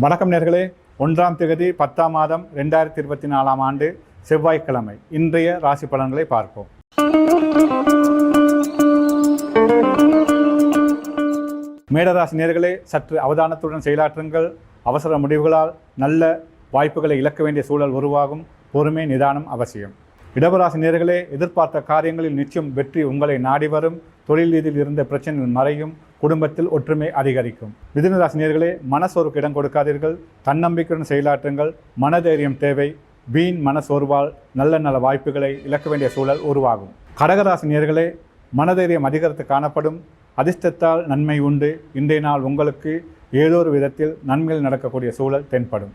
வணக்கம் நேர்களே. ஒன்றாம் தேதி பத்தாம் மாதம் ரெண்டாயிரத்தி இருபத்தி நாலாம் ஆண்டு செவ்வாய்க்கிழமை. இன்றைய ராசி பலன்களை பார்ப்போம். மேடராசி நேர்களே சற்று அவதானத்துடன் செயலாற்றுங்கள். அவசர முடிவுகளால் நல்ல வாய்ப்புகளை இழக்க வேண்டிய சூழல் உருவாகும். பொறுமை நிதானம் அவசியம். இடவராசி நேர்களே எதிர்பார்த்த காரியங்களில் நிச்சயம் வெற்றி உங்களை நாடி வரும். தொழில் ரீதியில் இருந்த பிரச்சனைகள் மறையும். குடும்பத்தில் ஒற்றுமை அதிகரிக்கும். மிதுனராசினியர்களே மனசோருக்கு மனசோர்வுக்கு இடம் கொடுக்காதீர்கள். தன்னம்பிக்கையுடன் செயலாற்றுங்கள். மனதைரியம் தேவை. வீண் மனசோர்வால் நல்ல நல்ல வாய்ப்புகளை இழக்க வேண்டிய சூழல் உருவாகும். கடகராசினியர்களே மனதைரியம் அதிகரித்து காணப்படும். அதிர்ஷ்டத்தால் நன்மை உண்டு. இன்றைய நாள் உங்களுக்கு ஏதோ ஒரு விதத்தில் நன்மைகள் நடக்கக்கூடிய சூழல் தென்படும்.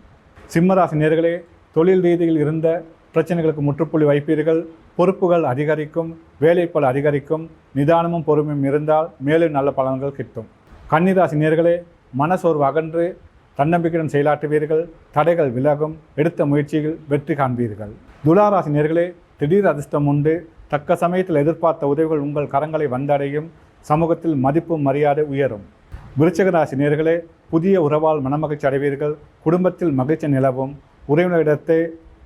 சிம்மராசினியர்களே தொழில் ரீதியில் இருந்த பிரச்சனைகளுக்கு முற்றுப்புள்ளி வைப்பீர்கள். பொறுப்புகள் அதிகரிக்கும் வேலைப்பல் அதிகரிக்கும் நிதானமும் பொறுமையும் இருந்தால் மேலும் நல்ல பலன்கள் கிட்டும். கன்னிராசி நேர்களே மனசோர்வு அகன்று தன்னம்பிக்கையுடன் செயலாற்றுவீர்கள். தடைகள் விலகும் எடுத்த முயற்சியில் வெற்றி காண்பீர்கள். துளாராசி நேர்களே திடீர் அதிர்ஷ்டம் உண்டு. தக்க சமயத்தில் எதிர்பார்த்த உதவிகள் உங்கள் கரங்களை வந்தடையும். சமூகத்தில் மதிப்பும் மரியாதை உயரும். விருச்சக ராசி நேர்களே புதிய உறவால் மனமகிழ்ச்சி அடைவீர்கள். குடும்பத்தில் மகிழ்ச்சி நிலவும். உறவினரிடத்தை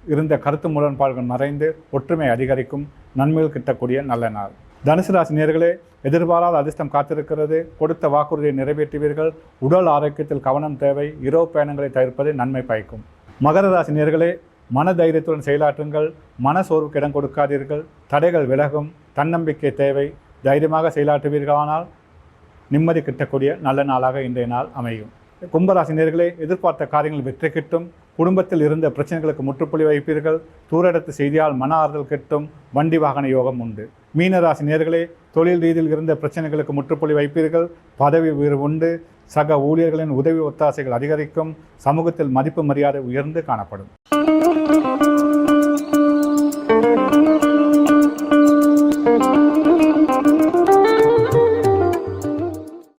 இருந்த கருத்து முரண்பாடுகள் மறைந்து ஒற்றுமை அதிகரிக்கும் நன்மைகள் கிட்டக்கூடிய நல்ல நாள். தனுசு ராசி நேர்களே எதிர்பாராத அதிர்ஷ்டம் காத்திருக்கிறது. கொடுத்த வாக்குறுதியை நிறைவேற்றுவீர்கள். உடல் ஆரோக்கியத்தில் கவனம் தேவை. இரவு பயணங்களை தவிர்ப்பது நன்மை பயக்கும். மகர ராசி நேர்களே மன தைரியத்துடன் செயலாற்றுங்கள். மன சோர்வுக்கு இடம் கொடுக்காதீர்கள். தடைகள் விலகும். தன்னம்பிக்கை தேவை. தைரியமாக செயலாற்றுவீர்களானால் நிம்மதி கிட்டக்கூடிய நல்ல நாளாக இன்றைய நாள் அமையும். கும்பராசி நேர்களே எதிர்பார்த்த காரியங்கள் வெற்றி கிட்டும். குடும்பத்தில் இருந்த பிரச்சனைகளுக்கு முற்றுப்புள்ளி வைப்பீர்கள். தூரடத்து செய்தியால் மன ஆறுதல் கிட்டும். வண்டி வாகன யோகம் உண்டு. மீனராசி நேர்களே தொழில் ரீதியில் இருந்த பிரச்சனைகளுக்கு முற்றுப்புள்ளி வைப்பீர்கள். பதவி உயர்வு உண்டு. சக ஊழியர்களின் உதவி ஒத்தாசைகள் அதிகரிக்கும். சமூகத்தில் மதிப்பு மரியாதை உயர்ந்து காணப்படும்.